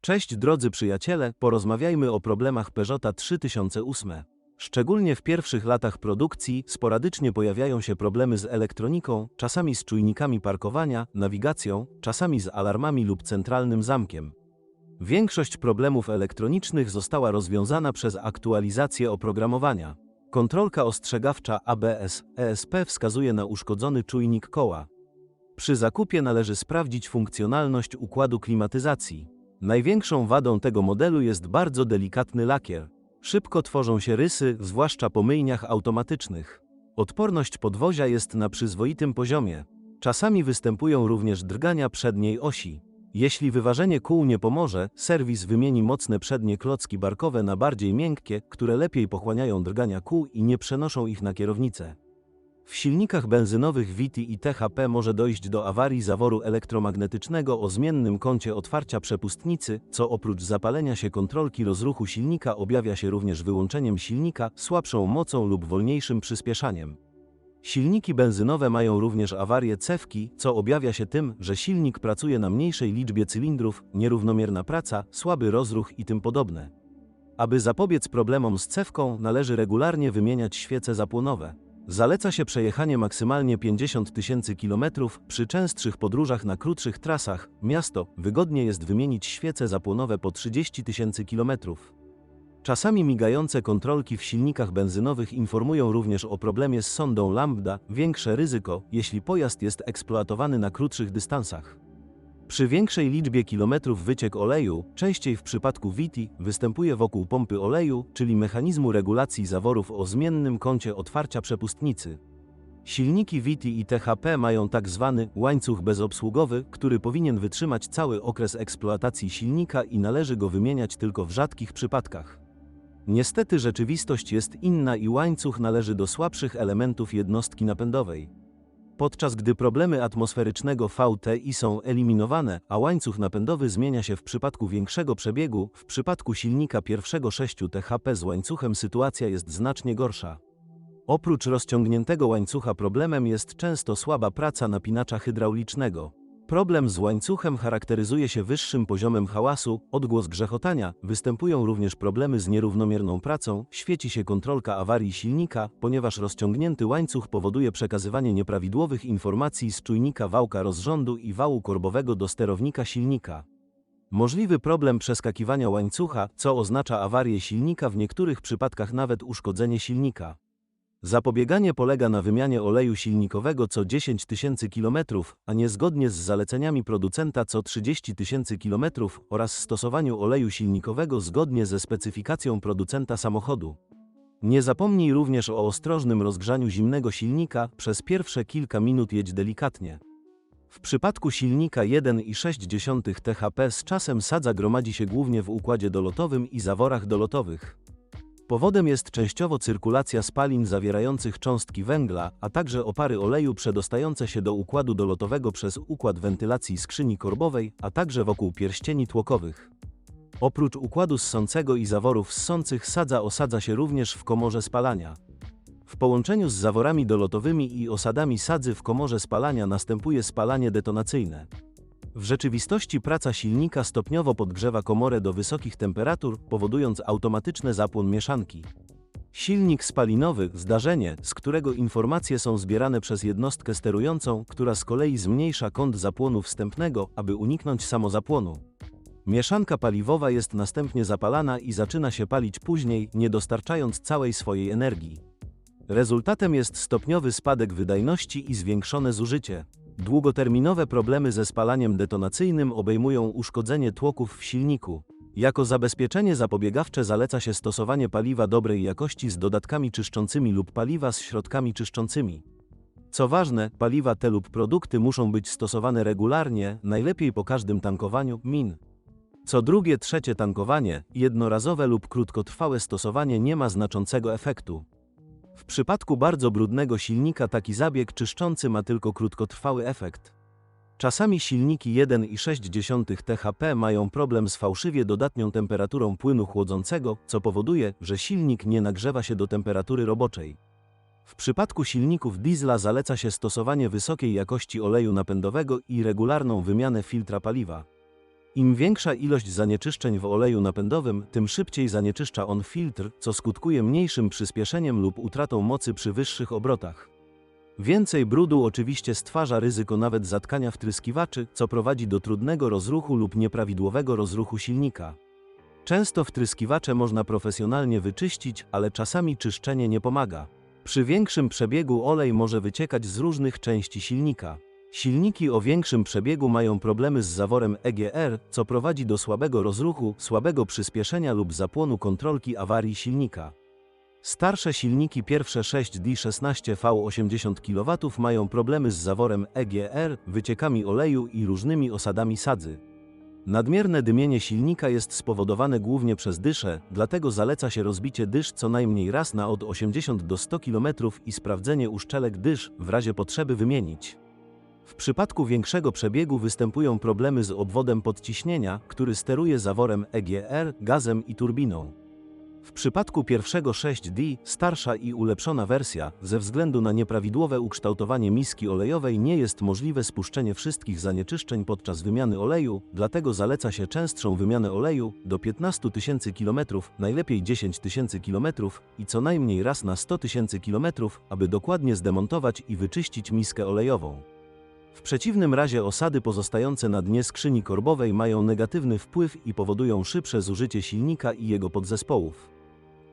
Cześć drodzy przyjaciele, porozmawiajmy o problemach Peugeota 3008. Szczególnie w pierwszych latach produkcji sporadycznie pojawiają się problemy z elektroniką, czasami z czujnikami parkowania, nawigacją, czasami z alarmami lub centralnym zamkiem. Większość problemów elektronicznych została rozwiązana przez aktualizację oprogramowania. Kontrolka ostrzegawcza ABS ESP wskazuje na uszkodzony czujnik koła. Przy zakupie należy sprawdzić funkcjonalność układu klimatyzacji. Największą wadą tego modelu jest bardzo delikatny lakier. Szybko tworzą się rysy, zwłaszcza po myjniach automatycznych. Odporność podwozia jest na przyzwoitym poziomie. Czasami występują również drgania przedniej osi. Jeśli wyważenie kół nie pomoże, serwis wymieni mocne przednie klocki barkowe na bardziej miękkie, które lepiej pochłaniają drgania kół i nie przenoszą ich na kierownicę. W silnikach benzynowych VITI i THP może dojść do awarii zaworu elektromagnetycznego o zmiennym kącie otwarcia przepustnicy, co oprócz zapalenia się kontrolki rozruchu silnika objawia się również wyłączeniem silnika, słabszą mocą lub wolniejszym przyspieszaniem. Silniki benzynowe mają również awarię cewki, co objawia się tym, że silnik pracuje na mniejszej liczbie cylindrów, nierównomierna praca, słaby rozruch i tym podobne. Aby zapobiec problemom z cewką, należy regularnie wymieniać świece zapłonowe. Zaleca się przejechanie maksymalnie 50 tysięcy kilometrów przy częstszych podróżach na krótszych trasach. Miasto wygodnie jest wymienić świece zapłonowe po 30 tysięcy kilometrów. Czasami migające kontrolki w silnikach benzynowych informują również o problemie z sondą lambda, większe ryzyko, jeśli pojazd jest eksploatowany na krótszych dystansach. Przy większej liczbie kilometrów wyciek oleju, częściej w przypadku VITI, występuje wokół pompy oleju, czyli mechanizmu regulacji zaworów o zmiennym kącie otwarcia przepustnicy. Silniki VITI i THP mają tak zwany łańcuch bezobsługowy, który powinien wytrzymać cały okres eksploatacji silnika i należy go wymieniać tylko w rzadkich przypadkach. Niestety rzeczywistość jest inna i łańcuch należy do słabszych elementów jednostki napędowej. Podczas gdy problemy atmosferycznego VTI są eliminowane, a łańcuch napędowy zmienia się w przypadku większego przebiegu, w przypadku silnika pierwszego 6 THP z łańcuchem sytuacja jest znacznie gorsza. Oprócz rozciągniętego łańcucha problemem jest często słaba praca napinacza hydraulicznego. Problem z łańcuchem charakteryzuje się wyższym poziomem hałasu, odgłos grzechotania, występują również problemy z nierównomierną pracą, świeci się kontrolka awarii silnika, ponieważ rozciągnięty łańcuch powoduje przekazywanie nieprawidłowych informacji z czujnika wałka rozrządu i wału korbowego do sterownika silnika. Możliwy problem przeskakiwania łańcucha, co oznacza awarię silnika w niektórych przypadkach nawet uszkodzenie silnika. Zapobieganie polega na wymianie oleju silnikowego co 10 tysięcy km, a niezgodnie z zaleceniami producenta co 30 tysięcy km oraz stosowaniu oleju silnikowego zgodnie ze specyfikacją producenta samochodu. Nie zapomnij również o ostrożnym rozgrzaniu zimnego silnika, przez pierwsze kilka minut jedź delikatnie. W przypadku silnika 1,6 THP z czasem sadza gromadzi się głównie w układzie dolotowym i zaworach dolotowych. Powodem jest częściowo cyrkulacja spalin zawierających cząstki węgla, a także opary oleju przedostające się do układu dolotowego przez układ wentylacji skrzyni korbowej, a także wokół pierścieni tłokowych. Oprócz układu ssącego i zaworów ssących sadza osadza się również w komorze spalania. W połączeniu z zaworami dolotowymi i osadami sadzy w komorze spalania następuje spalanie detonacyjne. W rzeczywistości praca silnika stopniowo podgrzewa komorę do wysokich temperatur, powodując automatyczne zapłon mieszanki. Silnik spalinowy, zdarzenie, z którego informacje są zbierane przez jednostkę sterującą, która z kolei zmniejsza kąt zapłonu wstępnego, aby uniknąć samozapłonu. Mieszanka paliwowa jest następnie zapalana i zaczyna się palić później, nie dostarczając całej swojej energii. Rezultatem jest stopniowy spadek wydajności i zwiększone zużycie. Długoterminowe problemy ze spalaniem detonacyjnym obejmują uszkodzenie tłoków w silniku. Jako zabezpieczenie zapobiegawcze zaleca się stosowanie paliwa dobrej jakości z dodatkami czyszczącymi lub paliwa z środkami czyszczącymi. Co ważne, paliwa te lub produkty muszą być stosowane regularnie, najlepiej po każdym tankowaniu min. Co drugie, trzecie tankowanie, jednorazowe lub krótkotrwałe stosowanie nie ma znaczącego efektu. W przypadku bardzo brudnego silnika taki zabieg czyszczący ma tylko krótkotrwały efekt. Czasami silniki 1,6 THP mają problem z fałszywie dodatnią temperaturą płynu chłodzącego, co powoduje, że silnik nie nagrzewa się do temperatury roboczej. W przypadku silników diesla zaleca się stosowanie wysokiej jakości oleju napędowego i regularną wymianę filtra paliwa. Im większa ilość zanieczyszczeń w oleju napędowym, tym szybciej zanieczyszcza on filtr, co skutkuje mniejszym przyspieszeniem lub utratą mocy przy wyższych obrotach. Więcej brudu oczywiście stwarza ryzyko nawet zatkania wtryskiwaczy, co prowadzi do trudnego rozruchu lub nieprawidłowego rozruchu silnika. Często wtryskiwacze można profesjonalnie wyczyścić, ale czasami czyszczenie nie pomaga. Przy większym przebiegu olej może wyciekać z różnych części silnika. Silniki o większym przebiegu mają problemy z zaworem EGR, co prowadzi do słabego rozruchu, słabego przyspieszenia lub zapłonu kontrolki awarii silnika. Starsze silniki pierwsze 6D16V 80 kW mają problemy z zaworem EGR, wyciekami oleju i różnymi osadami sadzy. Nadmierne dymienie silnika jest spowodowane głównie przez dyszę, dlatego zaleca się rozbicie dysz co najmniej raz na od 80 do 100 km i sprawdzenie uszczelek dysz, w razie potrzeby wymienić. W przypadku większego przebiegu występują problemy z obwodem podciśnienia, który steruje zaworem EGR, gazem i turbiną. W przypadku pierwszego 6D, starsza i ulepszona wersja, ze względu na nieprawidłowe ukształtowanie miski olejowej nie jest możliwe spuszczenie wszystkich zanieczyszczeń podczas wymiany oleju, dlatego zaleca się częstszą wymianę oleju do 15 tysięcy km, najlepiej 10 tysięcy km i co najmniej raz na 100 tysięcy km, aby dokładnie zdemontować i wyczyścić miskę olejową. W przeciwnym razie osady pozostające na dnie skrzyni korbowej mają negatywny wpływ i powodują szybsze zużycie silnika i jego podzespołów.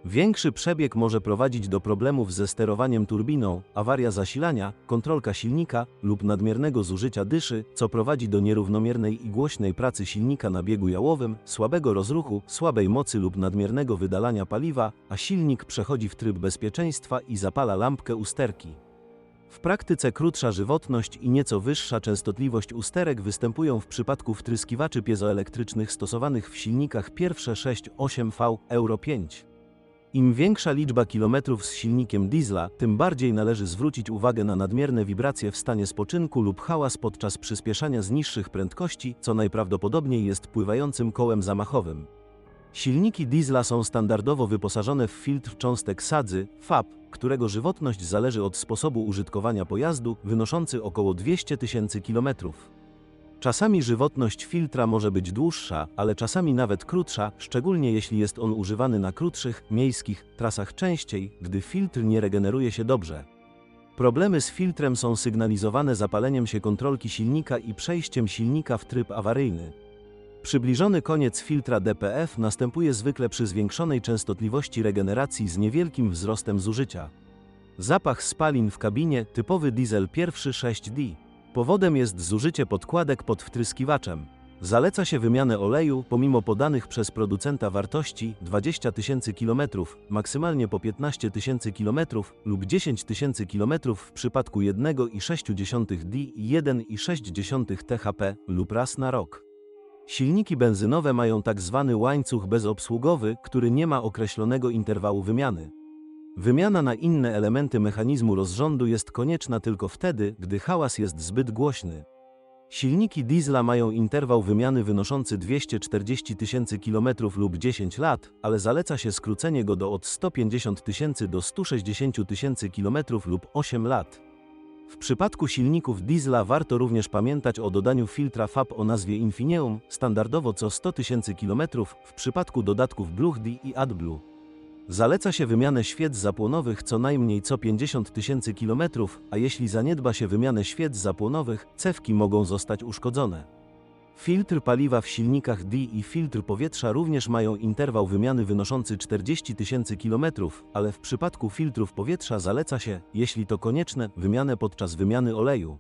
Większy przebieg może prowadzić do problemów ze sterowaniem turbiną, awaria zasilania, kontrolka silnika lub nadmiernego zużycia dyszy, co prowadzi do nierównomiernej i głośnej pracy silnika na biegu jałowym, słabego rozruchu, słabej mocy lub nadmiernego wydalania paliwa, a silnik przechodzi w tryb bezpieczeństwa i zapala lampkę usterki. W praktyce krótsza żywotność i nieco wyższa częstotliwość usterek występują w przypadku wtryskiwaczy piezoelektrycznych stosowanych w silnikach pierwsze 6-8V Euro 5. Im większa liczba kilometrów z silnikiem diesla, tym bardziej należy zwrócić uwagę na nadmierne wibracje w stanie spoczynku lub hałas podczas przyspieszania z niższych prędkości, co najprawdopodobniej jest pływającym kołem zamachowym. Silniki diesla są standardowo wyposażone w filtr cząstek sadzy, FAP, którego żywotność zależy od sposobu użytkowania pojazdu, wynoszący około 200 tysięcy kilometrów. Czasami żywotność filtra może być dłuższa, ale czasami nawet krótsza, szczególnie jeśli jest on używany na krótszych, miejskich trasach częściej, gdy filtr nie regeneruje się dobrze. Problemy z filtrem są sygnalizowane zapaleniem się kontrolki silnika i przejściem silnika w tryb awaryjny. Przybliżony koniec filtra DPF następuje zwykle przy zwiększonej częstotliwości regeneracji z niewielkim wzrostem zużycia. Zapach spalin w kabinie typowy diesel pierwszy 6D. Powodem jest zużycie podkładek pod wtryskiwaczem. Zaleca się wymianę oleju pomimo podanych przez producenta wartości 20 tysięcy km, maksymalnie po 15 tysięcy km lub 10 tysięcy km w przypadku 1,6 D i 1,6 THP lub raz na rok. Silniki benzynowe mają tak zwany łańcuch bezobsługowy, który nie ma określonego interwału wymiany. Wymiana na inne elementy mechanizmu rozrządu jest konieczna tylko wtedy, gdy hałas jest zbyt głośny. Silniki diesla mają interwał wymiany wynoszący 240 tysięcy km lub 10 lat, ale zaleca się skrócenie go do od 150 tysięcy do 160 tysięcy km lub 8 lat. W przypadku silników diesla warto również pamiętać o dodaniu filtra FAB o nazwie Infineum, standardowo co 100 tysięcy km, w przypadku dodatków BlueD i AdBlue. Zaleca się wymianę świec zapłonowych co najmniej co 50 tysięcy km, a jeśli zaniedba się wymianę świec zapłonowych, cewki mogą zostać uszkodzone. Filtr paliwa w silnikach D i filtr powietrza również mają interwał wymiany wynoszący 40 tysięcy km, ale w przypadku filtrów powietrza zaleca się, jeśli to konieczne, wymianę podczas wymiany oleju.